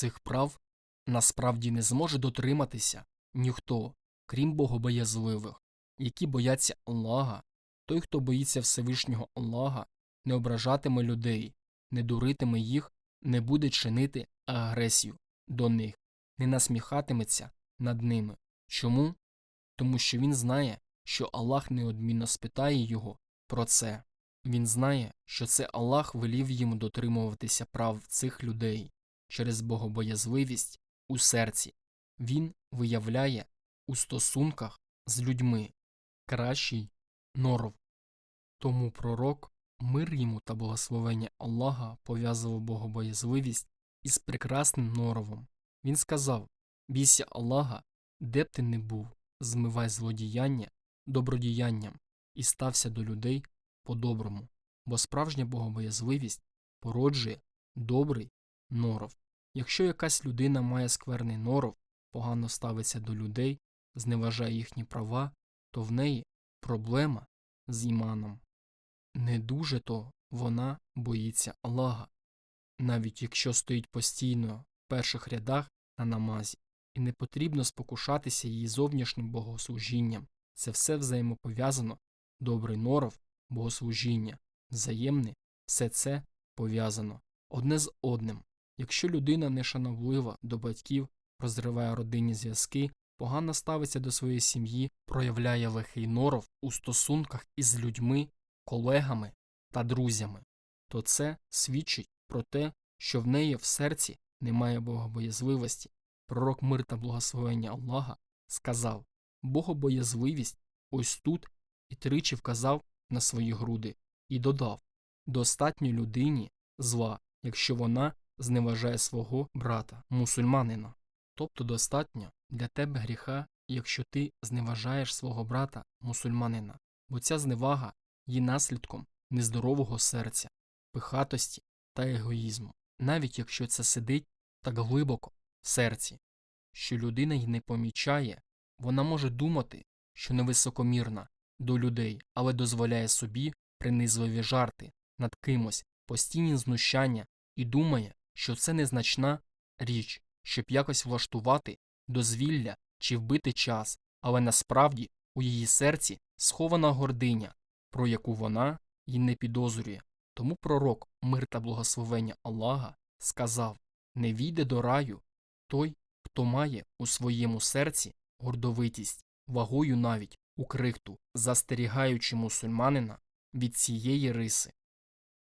Цих прав насправді не зможе дотриматися ніхто, крім богобоязливих, які бояться Аллаха. Той, хто боїться Всевишнього Аллаха, не ображатиме людей, не дуритиме їх, не буде чинити агресію до них, не насміхатиметься над ними. Чому? Тому що він знає, що Аллах неодмінно спитає його про це. Він знає, що це Аллах велів йому дотримуватися прав цих людей через богобоязливість у серці. Він виявляє у стосунках з людьми кращий норов. Тому пророк, мир йому та благословення Аллаха пов'язував богобоязливість із прекрасним норовом. Він сказав Бійся Аллаха, де б ти не був, змивай злодіяння добродіянням і стався до людей по-доброму, бо справжня богобоязливість породжує добрий норов. Якщо якась людина має скверний норов, погано ставиться до людей, зневажає їхні права, то в неї проблема з іманом. Не дуже то вона боїться Аллаха, навіть якщо стоїть постійно в перших рядах на намазі, і не потрібно спокушатися її зовнішнім богослужінням. Це все взаємопов'язано, добрий норов, богослужіння, взаємне, все це пов'язано одне з одним. Якщо людина нешановлива до батьків, розриває родинні зв'язки, погано ставиться до своєї сім'ї, проявляє лихий норов у стосунках із людьми, колегами та друзями, то це свідчить про те, що в неї в серці немає богобоязливості. Пророк мир та благословення Аллаха сказав Богобоязливість ось тут і тричі вказав на свої груди і додав достатньо людині зла, якщо вона зневажає свого брата, мусульманина. Тобто достатньо для тебе гріха, якщо ти зневажаєш свого брата, мусульманина, бо ця зневага є наслідком нездорового серця, пихатості та егоїзму, навіть якщо це сидить так глибоко в серці, що людина й не помічає, вона може думати, що невисокомірна до людей, але дозволяє собі принизливі жарти над кимось, постійні знущання і думає, що це незначна річ, щоб якось влаштувати дозвілля чи вбити час, але насправді у її серці схована гординя, про яку вона й не підозрює. Тому пророк, мир та благословення Аллаха, сказав Не війде до раю той, хто має у своєму серці гордовитість, вагою навіть у крихту, застерігаючи мусульманина від цієї риси.